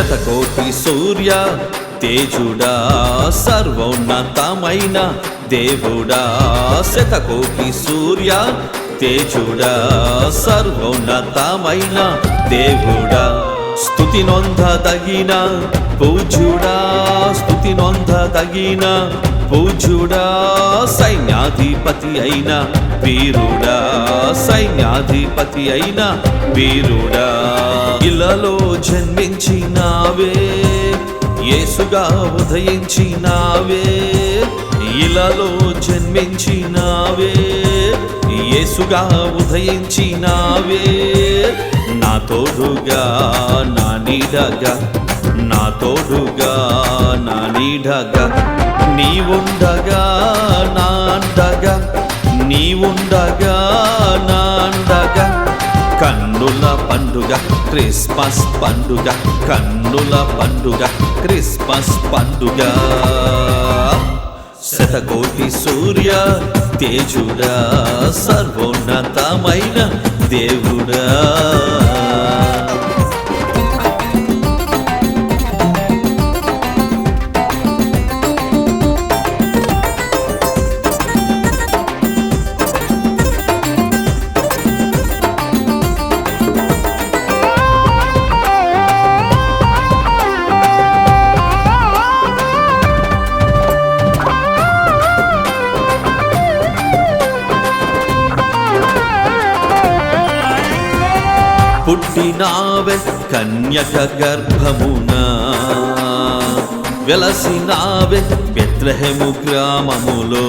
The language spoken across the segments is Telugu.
శతకోటి సూర్య తేజుడా సర్వోన్నతమైన దేవుడా శతకోటి సూర్య తేజుడా సర్వోన్నతమైన దేవుడా స్తుతి నొందదగిన పూజుడా స్తుతి నొందదగిన పూజుడా సైన్యాధిపతి అయిన వీరుడా సైన్యాధిపతి అయిన వీరుడా ఇలలో జన్మించినావే. యేసుగా ఉదయించినావే. ఇలలో జన్మించినావే. యేసుగా ఉదయించినావే. నా తోడుగా నా నీడగా నా తోడుగా నా నీడగా. నీవుండగా నా అండగా నీవుండగా నా అండగా కన్నుల పండుగ క్రిస్మస్ పండుగ కన్నుల పండుగ క్రిస్మస్ పండుగ. శతకోటి సూర్య తేజుడా సర్వోన్నతమైన దేవుడా. పుట్టినావే కన్యక గర్భమున. వెలసినావే బెత్లహెము గ్రామములో.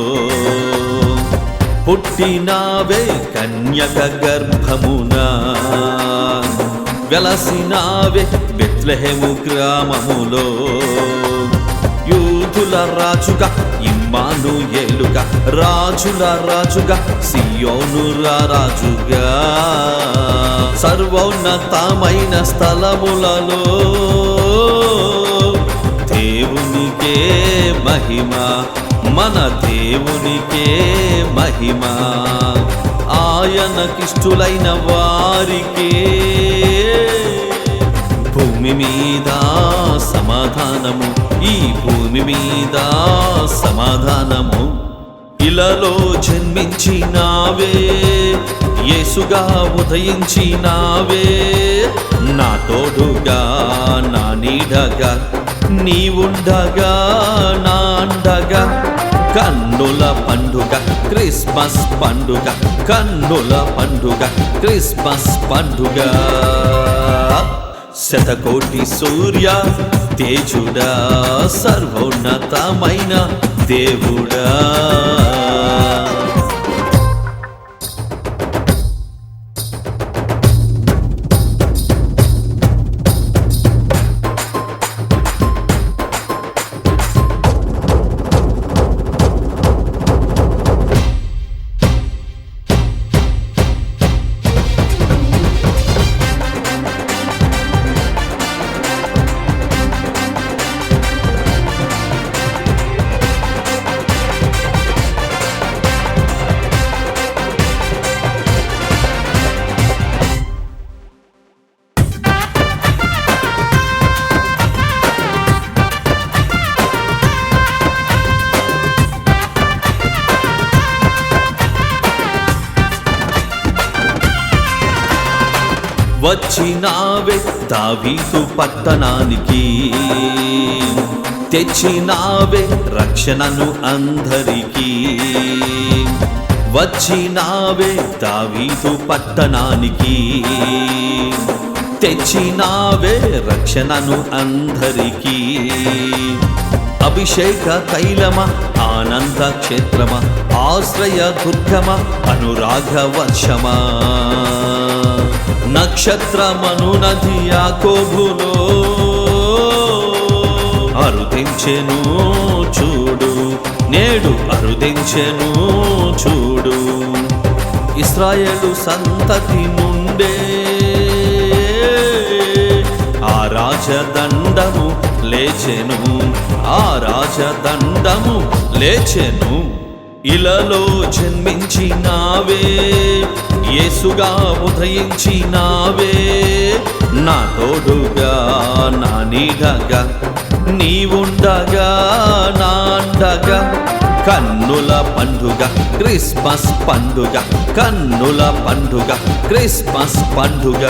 పుట్టినావే కన్యక గర్భమున. వెలసినావే బెత్లహెము గ్రామములో. యూదుల రాజుగా ఇమ్మాను ఏలుగా రాజుల రాజుగా సియోనుర రాజుగా. సర్వోన్నతమైన స్థలములలో దేవునికే మహిమ మన దేవునికే మహిమ. ఆయనకిష్టులైన వారికే భూమి మీద సమాధానము ఈ భూమి మీద సమాధానము. ఇలలో జన్మించినావే యేసుగా ఉదయించినావే. నా తోడుగా నా నీడగా నీవుండగా నా అండగా. కన్నుల పండుగ క్రిస్మస్ పండుగ కన్నుల పండుగ క్రిస్మస్ పండుగ. శతకోటి సూర్య తేజుడా సర్వోన్నతమైన దేవుడా. వచ్చినావే దావీదు పట్టణానికి. తెచ్చినావే రక్షణను అందరికీ. వచ్చినావే దావీదు పట్టణానికి. తెచ్చినావే రక్షణను అందరికీ. అభిషేక తైలమ ఆనంద క్షేత్రమ ఆశ్రయ దుర్గమ అనురాగ వర్షమా. నక్షత్రమను నది యాకోబులో అరుదించెను చూడు నేడు అరుదించెను చూడు. ఇస్రాయేలు సంతతి నుండే ఆ రాజదండము లేచెను ఆ రాజదండము లేచెను. ఇలలో జన్మించినావే యేసుగా ఉదయించినావే. నా తోడుగా నా నీడగా నీవుండగా నాండగా కన్నుల పండుగ క్రిస్మస్ పండుగ కన్నుల పండుగ క్రిస్మస్ పండుగ.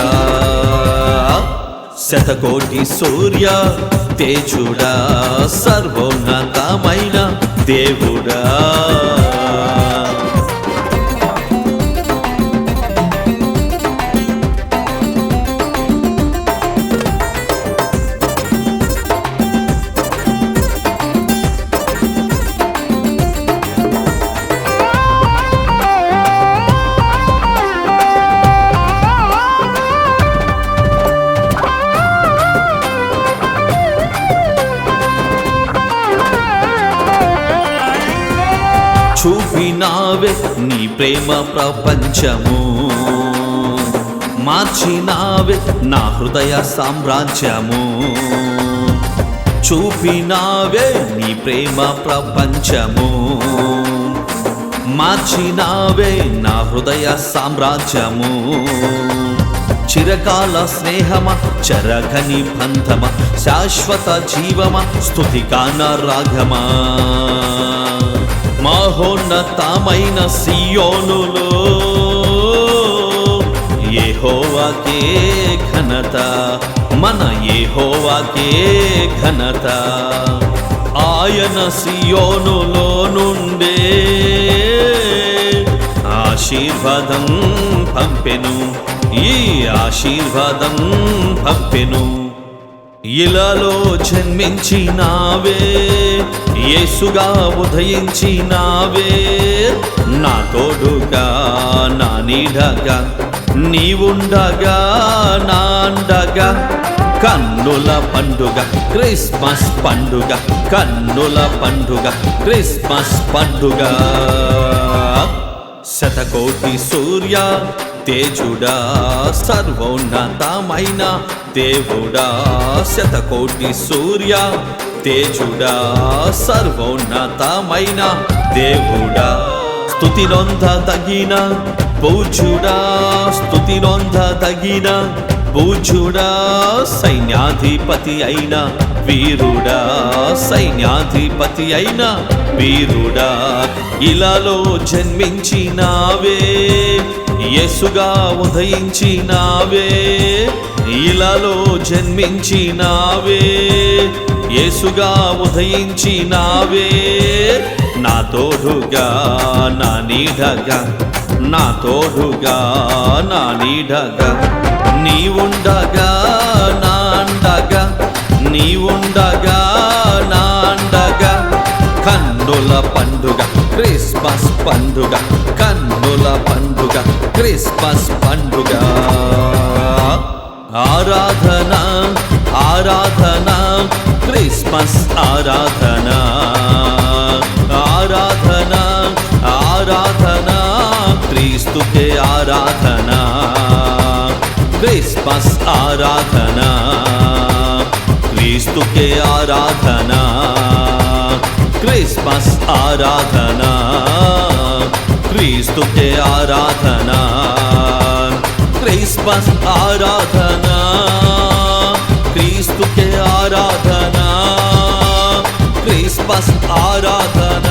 శతకోటి సూర్య తేజుడా సర్వోన్నతమైన దేవుడా. చూపినావే నీ ప్రేమ ప్రపంచము. మార్చినావే నా హృదయ సామ్రాజ్యము. చూపినావే నీ ప్రేమ ప్రపంచము. మార్చినావే నా హృదయ సామ్రాజ్యము. చిరకాల స్నేహమ చరగని బంధమ శాశ్వత జీవమ స్థుతికాన రాగమా మహోన్నతమైన సియోనులో ఏహోవాకే ఘనత మన ఏహోవాకే ఘనత. ఆయన సియోనులో నుండే ఆశీర్వాదం పంపెను ఈ ఆశీర్వాదం పంపెను. ఇలాలో జన్మించినావే యేసుగా ఉదయించినావే. నా తోడుగా నా నీడగా నీవుండగా నాండగా కన్నుల పండుగ క్రిస్మస్ పండుగ కన్నుల పండుగ క్రిస్మస్ పండుగ. శతకోటి సూర్య తేజుడా సర్వోన్నతమైన దేవుడా శతకోటి సూర్య. తేజుడా సర్వోన్నతమైన దేవుడా. స్తుతినొంద తగిన పూజుడా స్తుతినొంద తగిన పూజుడా సైన్యాధిపతి అయిన వీరుడా సైన్యాధిపతి అయిన వీరుడా. ఇలాలో జన్మించినావే. యేసుగా ఉదయించినావే ఇలాలో జన్మించినావే. యేసుగా ఉదయించినావే నా తోడుగా నా నీడగా నా తోడుగా నా నీడగా. నీవుండగా నా అండగా నీవు కన్నుల పండుగ క్రిస్మస్ పండుగ కన్నుల పండుగ క్రిస్మస్ పండుగ. ఆరాధన ఆరాధన క్రిస్మస్ ఆరాధన. ఆరాధన ఆరాధన క్రీస్తుకే ఆరాధన. క్రిస్మస్ ఆరాధన క్రీస్తుకే ఆరాధనా. క్రిస్మస్ ఆరాధన క్రీస్తుకే ఆరాధన. క్రిస్మస్ ఆరాధన క్రీస్తుకే ఆరాధన. క్రిస్మస్ ఆరాధన.